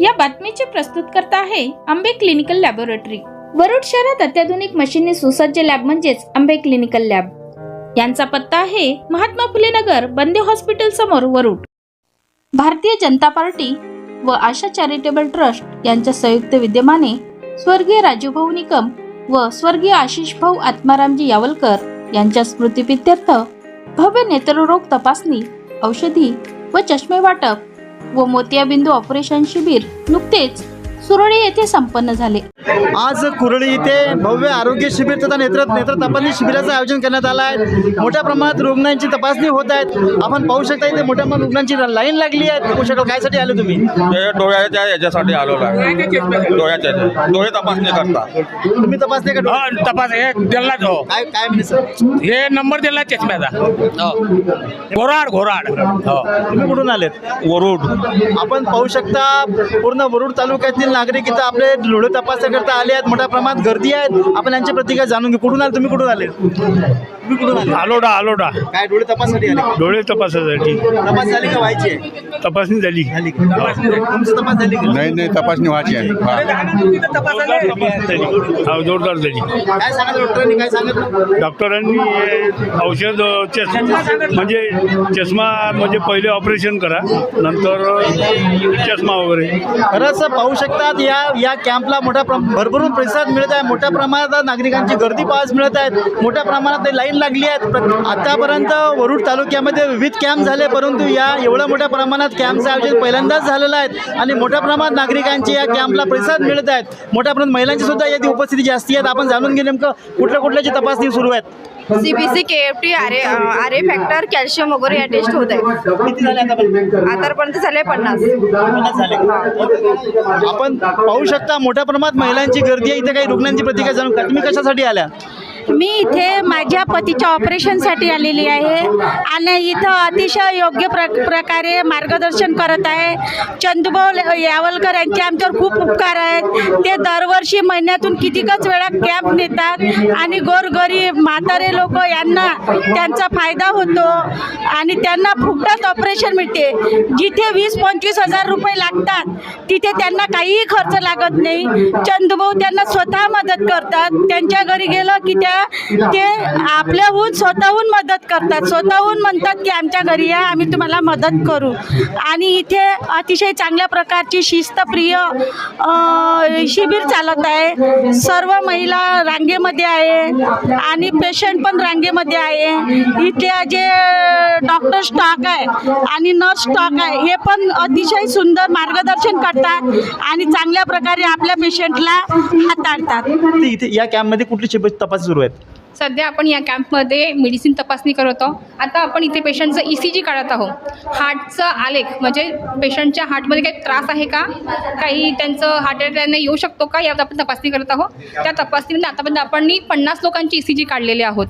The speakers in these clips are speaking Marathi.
या बातमीचे प्रस्तुतकर्ता आहे आंबे क्लिनिकल लॅबोरेटरी. वरुड शहरात अत्याधुनिक मशीनने सुसज्ज लॅब म्हणजेच आंबे क्लिनिकल लॅब. यांचा पत्ता आहे महात्मा फुले नगर बंदे हॉस्पिटल समोर वरुड. भारतीय जनता पार्टी व आशा चॅरिटेबल ट्रस्ट यांच्या संयुक्त विद्यमाने स्वर्गीय राजूभाऊ निकम व स्वर्गीय आशिष भाऊ आत्मारामजी यावलकर यांच्या स्मृतीप्रित्यर्थ भव्य नेत्ररोग तपासणी औषधी व चष्मे वाटप व मोतियाबिंदू ऑपरेशन शिबिर नुकतेच सुरळी येथे संपन्न झाले. आज कुरळी इथे भव्य आरोग्य शिबिर तथा नेत्र नेत्र तपासणी शिबिराचं आयोजन करण्यात आलं आहे. मोठ्या प्रमाणात रुग्णांची तपासणी होत आहेत. आपण पाहू शकता इथे मोठ्या प्रमाणात रुग्णांची लाईन लागली आहे. पाहू शकाल कायसाठी आले तुम्ही. हे डोळ्याच्या याच्यासाठी आहे. डोळ्याच्या याच्या- डोळे तपासणी करता. तुम्ही तपासणी का डोळे? हो तपास हे दिलाच हो. काय काय म्हणजे सर हे नंबर दिला चष्म्याचा. हो. घोराड घोराड. हो. तुम्ही कुठून आलेत? वरुड. आपण पाहू शकता पूर्ण वरुड तालुक्यातील नागरिक इथं आपले डोळे तपासण्याकरता आले आहेत. मोठ्या प्रमाणात गर्दी आहेत. आपण यांची प्रतिक्रिया जाणून घेऊ. कुठून आले तुम्ही? कुठून आले? तुम्ही कुठून आले आलोडा आलोडा. काय डोळे तपाससाठी आले डोळे तपासासाठी. तपास झाली का व्हायची? आहे? तपासणी झाली. झाली. का? तुमची तपास झाली का? नाही नाही तपासणी व्हायची आहे. हा. हो, जोरदार झाली. काय सांगितलं डॉक्टरांनी काय सांगितलं डॉक्टरांनी हे औषध चष म्हणजे चष्मा म्हणजे पहिले ऑपरेशन करा नंतर चष्मा वगैरे. खरंच पाहू शकतात या या कॅम्पला मोठ्या प्रम भरभरून प्रतिसाद मिळत आहे. मोठ्या प्रमाणात नागरिकांची गर्दी पाहायला मिळत आहेत मोठ्या प्रमाणात लाईन लागली आहेत. प्र- आतापर्यंत वरुड तालुक्यामध्ये विविध कॅम्प झाले परंतु या एवढ्या मोठ्या प्रमाणात कॅम्पचं आयोजन पहिल्यांदाच झालेलं आहे आणि मोठ्या प्रमाणात नागरिकांची या कॅम्पला प्रतिसाद मिळत आहेत. मोठ्या प्रमाणात महिलांची सुद्धा याची उपस्थिती जास्ती आहेत. आपण जाणून घे नेमकं कुठल्या कुठल्याची तपासणी सुरू आहेत. CBC K F T R A R A factor calcium वगैरे या टेस्ट होत आहे आतापर्यंत झाले पन्नास. आपण पाहू शकता मोठ्या प्रमाणात महिलांची गर्दी आहे. इथे काही रुग्णांची प्रतिक्रिया जाणून. तुम्ही कशासाठी आल्या? मी इथे माझ्या पतीच्या ऑपरेशनसाठी आलेली आहे. आणि इथं अतिशय योग्य प्र प्रकारे मार्गदर्शन करत आहे. चंदुभाऊ यावलकर यांचे आमच्यावर खूप उपकार आहेत. ते दरवर्षी महिन्यातून कितीकच वेळा कॅम्प नेतात. आणि गोरगरीब म्हातारे लोक यांना त्यांचा फायदा होतो. आणि त्यांना फुकटात ऑपरेशन मिळते. जिथे वीस पंचवीस हजार रुपये लागतात तिथे त्यांना काहीही खर्च लागत नाही. चंदुभाऊ त्यांना स्वतः मदत करतात. त्यांच्या घरी गेलं की त्या ते आपल्याहून स्वतःहून मदत करतात. स्वतःहून म्हणतात की आमच्या घरी या आम्ही तुम्हाला मदत करू. आणि इथे अतिशय चांगल्या प्रकारची शिस्तप्रिय शिबिर चालत आहे. सर्व महिला रांगेमध्ये आहे आणि पेशंट पण रांगेमध्ये आहे. इथे जे डॉक्टर स्टॉक आहे आणि नर्स स्टॉक आहे हे पण अतिशय सुंदर मार्गदर्शन करतात आणि चांगल्या प्रकारे आपल्या पेशंटला हाताळतात. इथे या कॅम्पमध्ये कुठली तपास सुरू सुरू आहेत. सध्या आपण या कॅम्पमध्ये मेडिसिन तपासणी करत आहोत आता आपण इथे पेशंटचं ई सी जी काढत आहोत. हार्टचा आलेख म्हणजे पेशंटच्या हार्टमध्ये काही त्रास आहे का? काही त्यांचं हार्ट अटॅकने येऊ शकतो का? यावर आपण तपासणी करत आहोत. त्या तपासणीमध्ये आतापर्यंत आपण पन्नास लोकांची ई सी जी काढलेले आहोत.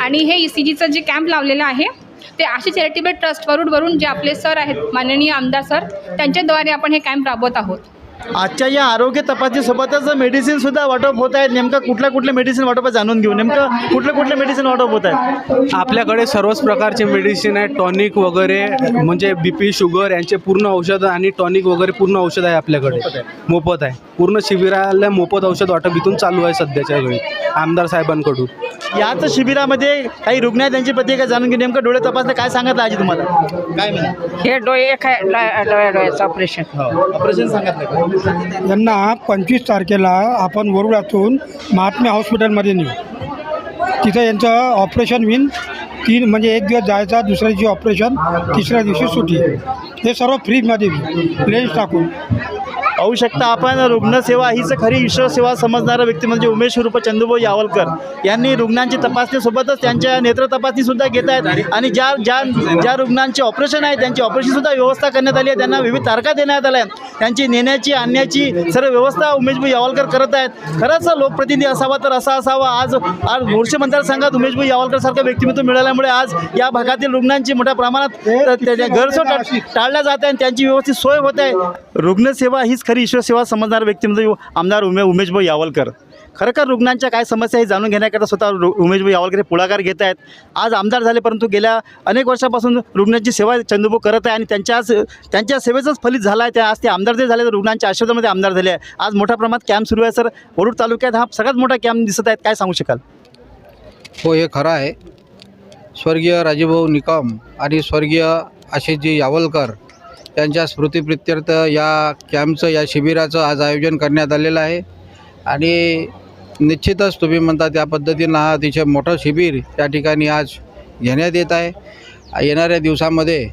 आणि हे ई सी जीचं जे कॅम्प लावलेलं आहे ते आशा चॅरिटेबल ट्रस्ट वरून जे आपले सर आहेत माननीय आमदार सर त्यांच्याद्वारे आपण हे कॅम्प राबवत आहोत. आजच्या या आरोग्य तपासणीसोबतच मेडिसिन सुद्धा वाटप होत आहेत. नेमकं कुठल्या कुठल्या मेडिसिन वाटप जाणून घेऊ. नेमकं कुठले कुठले मेडिसिन वाटप होत आहेत? आपल्याकडे सर्वच प्रकारचे मेडिसिन आहे टॉनिक वगैरे म्हणजे बी पी शुगर यांचे पूर्ण औषध आणि टॉनिक वगैरे पूर्ण औषध आहे आपल्याकडे. मोफत आहे. पूर्ण शिबिराला मोफत औषध वाटप इथून चालू आहे सध्याच्या वेळी आमदार साहेबांकडून. याच शिबिरामध्ये काही रुग्ण आहेत त्यांची प्रतिक्रिया जाणून घेऊ नेमकं डोळे तपासणं काय सांगितलं आजी तुम्हाला? काय म्हणा? हे डोळे एक आहे डोळ्या डोळ्या- डोळ्याचं ऑपरेशन ऑपरेशन सांगितलं का? यांना पंचवीस तारखेला आपण वरुडातून महात्मा हॉस्पिटलमध्ये नेऊ. तिथं यांचं ऑपरेशन होईन. तीन म्हणजे एक दिवस जायचा दुसऱ्या दिवशी ऑपरेशन तिसऱ्या दिवशी सुटी. हे सर्व फ्रीमध्ये लेन्स टाकून. पाहू शकता आपण रुग्णसेवा हीच खरी ईश्वर सेवा समजणारा व्यक्ती म्हणजे उमेश रूप चंदूभाऊ यावलकर. यांनी रुग्णांची तपासणीसोबतच त्यांच्या नेत्र तपासणी सुद्धा घेत आहेत आणि ज्या ज्या ज्या रुग्णांचे ऑपरेशन आहे त्यांची ऑपरेशन सुद्धा व्यवस्था करण्यात आली आहे. त्यांना विविध तारखा देण्यात आल्या आहेत. त्यांची नेण्याची आणण्याची सर्व व्यवस्था उमेशभाऊ यावलकर करत आहेत. खरंच लोकप्रतिनिधी असावा तर असा असावा. आज आज मोर्चे मतदारसंघात उमेशभाऊ यावलकर सारखं व्यक्तिमत्व मिळाल्यामुळे आज या भागातील रुग्णांची मोठ्या प्रमाणात टाळ- टाळल्या जात आहे आणि त्यांची व्यवस्थित सोय होत आहे. रुग्णसेवा हीच खरी ईश्वर सेवा समजणारा व्यक्ती म्हणजे आमदार उमे उमेशभाऊ यावलकर. खरं खर रुग्णांच्या काय समस्या हे जाणून घेण्याकरता स्वतः रु- उमेशभाऊ यावलकर हे पुढाकार घेत आहेत. आज आमदार झाले परंतु गेल्या अनेक वर्षापासून रुग्णांची सेवा चंदूभाऊ करत आहे आणि त्यांच्याच त्यांच्या सेवेचंच फलित झालं आहे. त्या आज ते आमदार जे झाले तर रुग्णांच्या आशीर्वादामध्ये आमदार झाले आहे. आज मोठ्या प्रमाणात कॅम्प सुरू आहे सर. वरुड तालुक्यात हा सगळ्यात मोठा कॅम्प दिसत आहेत काय सांगू शकाल? हो हे खरं आहे. स्वर्गीय राजेभाऊ निकम आणि स्वर्गीय आशिषजी यावलकर त्यांच्या स्मृतिप्रित्यर्थ या कॅम्पचं या शिबिराचं आज आयोजन करण्यात आलेलं आहे. आणि निश्चितच तुम्ही म्हणता त्या पद्धतीनं हा अतिशय मोठं शिबिर त्या ठिकाणी आज घेण्यात येत आहे. येणाऱ्या दिवसामध्ये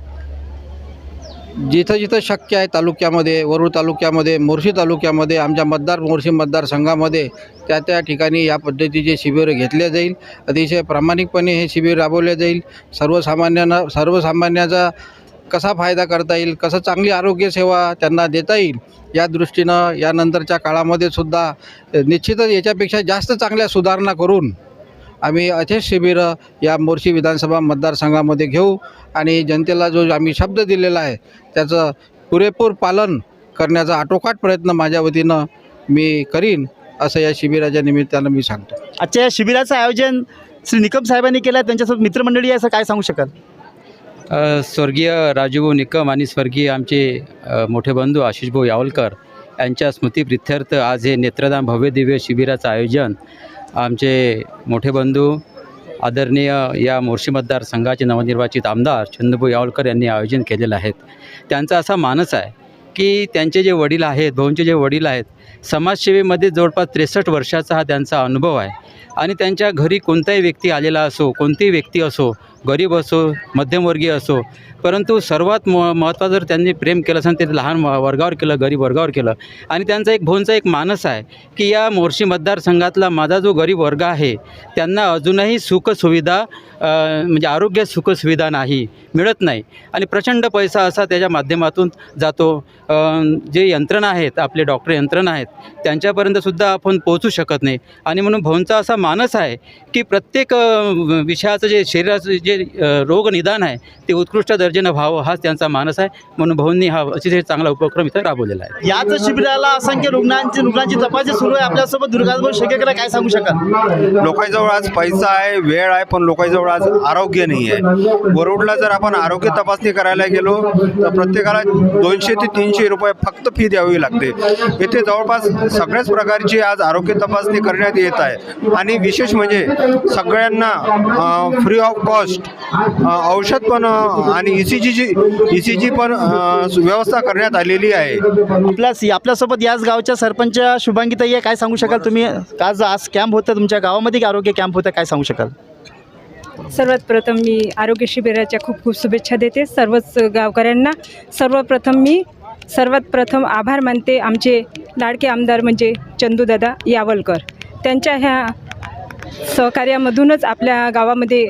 जिथं जिथं शक्य आहे तालुक्यामध्ये वरुड तालुक्यामध्ये मोर्शी तालुक्यामध्ये आमच्या मतदार मोर्शी मतदारसंघामध्ये त्या त्या ठिकाणी या पद्धतीचे शिबिर घेतले जाईल. अतिशय प्रामाणिकपणे हे शिबिर राबवले जाईल. सर्वसामान्यांना सर्वसामान्याचा कसा फायदा करता येईल कसं चांगली आरोग्यसेवा त्यांना देता येईल या दृष्टीनं यानंतरच्या काळामध्ये सुद्धा निश्चितच याच्यापेक्षा जास्त चांगल्या सुधारणा करून आम्ही अथेच शिबिरं या मोर्शी विधानसभा मतदारसंघामध्ये घेऊ आणि जनतेला जो आम्ही शब्द दिलेला आहे त्याचं पुरेपूर पालन करण्याचा आटोकाट प्रयत्न माझ्या वतीनं मी करीन असं या शिबिराच्या निमित्तानं मी सांगतो. आजच्या या शिबिराचं आयोजन श्री निकम साहेबांनी केलं आहे त्यांच्यासोबत मित्रमंडळी आहे असं काय सांगू शकाल? स्वर्गीय राजूभाऊ निकम आणि स्वर्गीय आमचे मोठे बंधू आशिषभाऊ यावलकर यांच्या स्मृतिप्रित्यर्थ आज हे नेत्रदान भव्य दिव्य शिबिराचं आयोजन आमचे मोठे बंधू आदरणीय या मोर्शी मतदारसंघाचे नवनिर्वाचित आमदार चंद्रभाऊ यावलकर यांनी आयोजन केलेलं आहे त्यांचा असा मानस आहे की त्यांचे जे वडील आहेत भाऊंचे जे वडील आहेत समाजसेवेमध्ये जवळपास त्रेसष्ट वर्षाचा हा त्यांचा अनुभव आहे. आणि त्यांच्या घरी कोणताही व्यक्ती आलेला असो कोणतीही व्यक्ती असो गरीब असो मध्यमवर्गीय असो परंतु सर्वात म महत्त्वाचं जर त्यांनी प्रेम केलं असेल ते लहान व- वर्गावर केलं गरीब वर्गावर केलं आणि त्यांचा एक भाऊंचा एक मानस आहे की या मोर्शी मतदारसंघातला माझा जो गरीब वर्ग आहे त्यांना अजूनही सुखसुविधा म्हणजे आरोग्य सुखसुविधा नाही मिळत नाही आणि प्रचंड पैसा असा त्याच्या माध्यमातून जातो. जे यंत्रणा आहेत आपले डॉक्टर यंत्रणा आहेत त्यांच्यापर्यंतसुद्धा आपण पोहोचू शकत नाही आणि म्हणून भाऊंचा असा मानस आहे की प्रत्येक विषयाचं जे शरीराचं जे अ, रोगनिदान आहे ते उत्कृष्ट दर्जानं व्हावं हाच त्यांचा मानस आहे. म्हणून भाऊंनी हा अतिशय चांगला उपक्रम इथं राबवलेला आहे. याच शिबिराला असंख्य रुग्णांची रुग्णांची तपासणी सुरू आहे. आपल्यासोबत दुर्गाभाऊ शेकेकडे काय सांगू शकाल? लोकांजवळ आज पैसा आहे वेळ आहे पण लोकांजवळ आज आरोग्य नाही आहे वरुडला जर आपण आरोग्य तपासणी करायला गेलो तर प्रत्येकाला दोनशे ते तीनशे रुपये फक्त फी द्यावी लागते. येथे जवळपास सगळ्याच प्रकारची आज आरोग्य तपासणी करण्यात येत आहे. आणि विशेष म्हणजे सगळ्यांना फ्री ऑफ कॉस्ट औषध पण आणि ई सी जीची ई सी जी पण व्यवस्था करण्यात आलेली आहे. आपल्या आपल्यासोबत याच गावच्या सरपंच शुभांगीताई आहे काय सांगू शकाल तुम्ही? आज आज कॅम्प होतं तुमच्या गावामध्ये की आरोग्य कॅम्प होतं काय सांगू शकाल? सर्वात प्रथम मी आरोग्य शिबिराच्या खूप खूप शुभेच्छा देते. सर्वच गावकऱ्यांना सर्वप्रथम मी सर्वात प्रथम आभार मानते आमचे लाडके आमदार म्हणजे चंदूदादा यावलकर. त्यांच्या ह्या सहकार्यामधूनच आपल्या गावामध्ये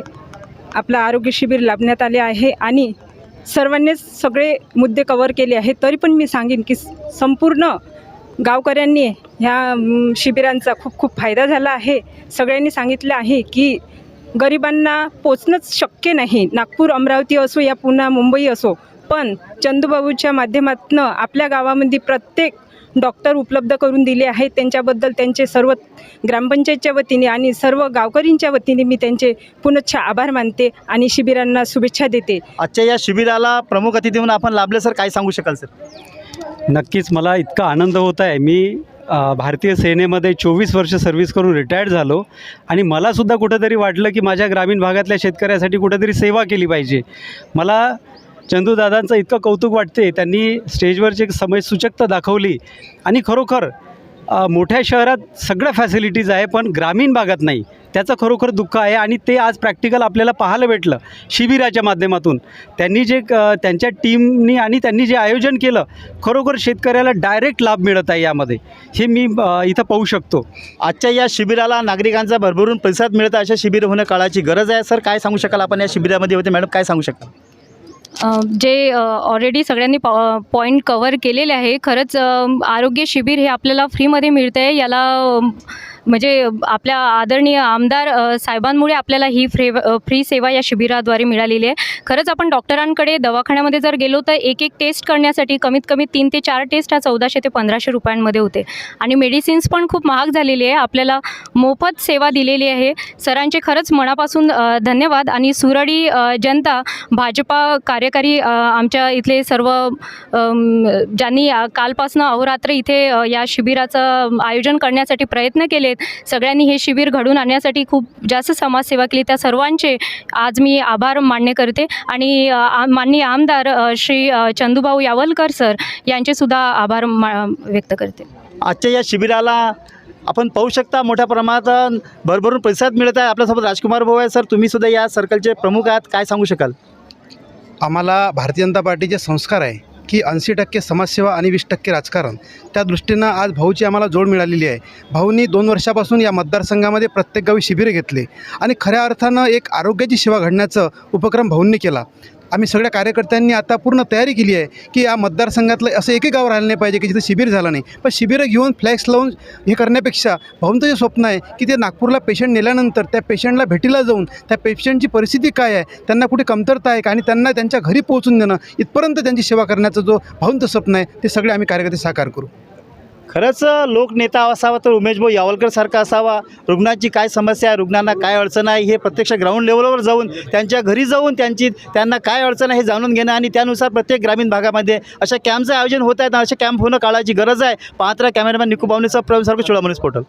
आपलं आरोग्य शिबिर लाभण्यात आले आहे आणि सर्वांनीच सगळे मुद्दे कवर केले आहेत. तरी पण मी सांगेन की संपूर्ण गावकऱ्यांनी ह्या शिबिरांचा खूप खूप फायदा झाला आहे. सगळ्यांनी सांगितलं आहे की गरिबांना पोचणंच शक्य नाही. नागपूर अमरावती असो या पुन्हा मुंबई असो. पण चंदूबाबूच्या माध्यमातून आपल्या गावामध्ये प्रत्येक डॉक्टर उपलब्ध करून दिले आहेत. त्यांच्याबद्दल त्यांचे सर्व ग्रामपंचायतच्या वतीने आणि सर्व गावकरींच्या वतीने मी त्यांचे पुनच्छ आभार मानते आणि शिबिरांना शुभेच्छा देते. आजच्या या शिबिराला प्रमुख अतिथी म्हणून आपण लाभले सर. काय सांगू शकाल सर? नक्कीच मला इतका आनंद होत आहे. मी भारतीय सेनेमध्ये चोवीस वर्ष सर्व्हिस करून रिटायर्ड झालो आणि मलासुद्धा कुठंतरी वाटलं की माझ्या ग्रामीण भागातल्या शेतकऱ्यासाठी कुठंतरी सेवा केली पाहिजे. मला चंदूदादांचं इतकं कौतुक वाटते. त्यांनी स्टेजवरची एक समयसूचकता दाखवली. आणि खरोखर मोठ्या शहरात सगळ्या फॅसिलिटीज आहे पण ग्रामीण भागात नाही. त्याचं खरोखर दुःख आहे आणि ते आज प्रॅक्टिकल आपल्याला पाहायला भेटलं शिबिराच्या माध्यमातून. त्यांनी जे क- त्यांच्या टीमनी आणि त्यांनी जे आयोजन केलं खरोखर शेतकऱ्याला डायरेक्ट लाभ मिळत आहे यामध्ये. हे मी इथं पाहू शकतो. आजच्या या शिबिराला नागरिकांचा भरभरून प्रतिसाद मिळत आहे अशा शिबिर होणं काळाची गरज आहे. सर काय सांगू शकाल? आपण या शिबिरामध्ये होते. मॅडम काय सांगू शकाल? जे ऑलरेडी सगळ्यांनी पॉ पॉईंट कवर केलेले आहे खरंच आरोग्य शिबिर हे आपल्याला फ्रीमध्ये मिळतं आहे याला म्हणजे आपल्या आदरणीय आमदार साहेबांमुळे आपल्याला ही फ्री फ्री सेवा या शिबिराद्वारे मिळालेली आहे. खरंच आपण डॉक्टरांकडे दवाखान्यामध्ये जर गेलो तर एक एक टेस्ट करण्यासाठी कमीत कमी तीन ते चार टेस्ट हा चौदाशे ते पंधराशे रुपयांमध्ये होते. आणि मेडिसिन्स पण खूप महाग झालेली आहे. आपल्याला मोफत सेवा दिलेली आहे. सरांचे खरंच मनापासून धन्यवाद. आणि सुरळी जनता भाजपा कार्यकारी आमच्या इथले सर्व ज्यांनी कालपासून कालपासनं अहोरात्र इथे या शिबिराचं आयोजन करण्यासाठी प्रयत्न केले केलेत सगळ्यांनी हे शिबिर घडून आणण्यासाठी खूप जास्त समाजसेवा केली त्या सर्वांचे आज मी आभार मान्य करते. आणि माननीय आमदार श्री चंदूभाऊ यावलकर सर यांचेसुद्धा आभार मा व्यक्त करते. आजच्या या शिबिराला आपण पाहू शकता मोठ्या प्रमाणात भरभरून प्रतिसाद मिळत आहे. आपल्यासोबत राजकुमार भाऊ आहे सर. तुम्ही सुद्धा या सर्कलचे प्रमुख आहात. काय सांगू शकाल? आम्हाला भारतीय जनता पार्टीचे संस्कार आहे. की ऐंशी टक्के समाजसेवा आणि वीस टक्के राजकारण. त्या दृष्टीनं आज भाऊची आम्हाला जोड मिळालेली आहे. भाऊनी दोन वर्षापासून या मतदारसंघामध्ये प्रत्येक गावी शिबिरे घेतले आणि खऱ्या अर्थानं एक आरोग्याची सेवा घडण्याचं उपक्रम भाऊंनी केला. आम्ही सगळ्या कार्यकर्त्यांनी आता पूर्ण तयारी केली आहे की या मतदारसंघातलं असं एकही गाव राहिलं नाही पाहिजे की जिथं शिबिर झालं नाही. पण शिबिरं घेऊन फ्लॅक्स लावून हे करण्यापेक्षा भाऊंचं जे स्वप्न आहे की ते नागपूरला पेशंट नेल्यानंतर त्या पेशंटला भेटीला जाऊन त्या पेशंटची परिस्थिती काय आहे त्यांना कुठे कमतरता आहे का आणि त्यांना त्यांच्या घरी पोहोचून देणं इथपर्यंत त्यांची सेवा करण्याचं जो भाऊंचं स्वप्न आहे ते सगळे आम्ही कार्यकर्ते साकार करू. खरंच लोकनेता असावा तर उमेश भाऊ यावलकरसारखा असावा. रुग्णांची काय समस्या आहे रुग्णांना काय अडचण आहे हे प्रत्यक्ष ग्राउंड लेवलवर जाऊन त्यांच्या घरी जाऊन त्यांची त्यांना काय अडचण आहे हे जाणून घेणं आणि त्यानुसार प्रत्येक ग्रामीण भागामध्ये अशा कॅम्पचं आयोजन होत आहेत अशा कॅम्प होणं काळाची गरज आहे. पाहत्रा कॅमेरामॅन निकू बावणीचा प्रवीण सारखं चुळामणीस पोर्टल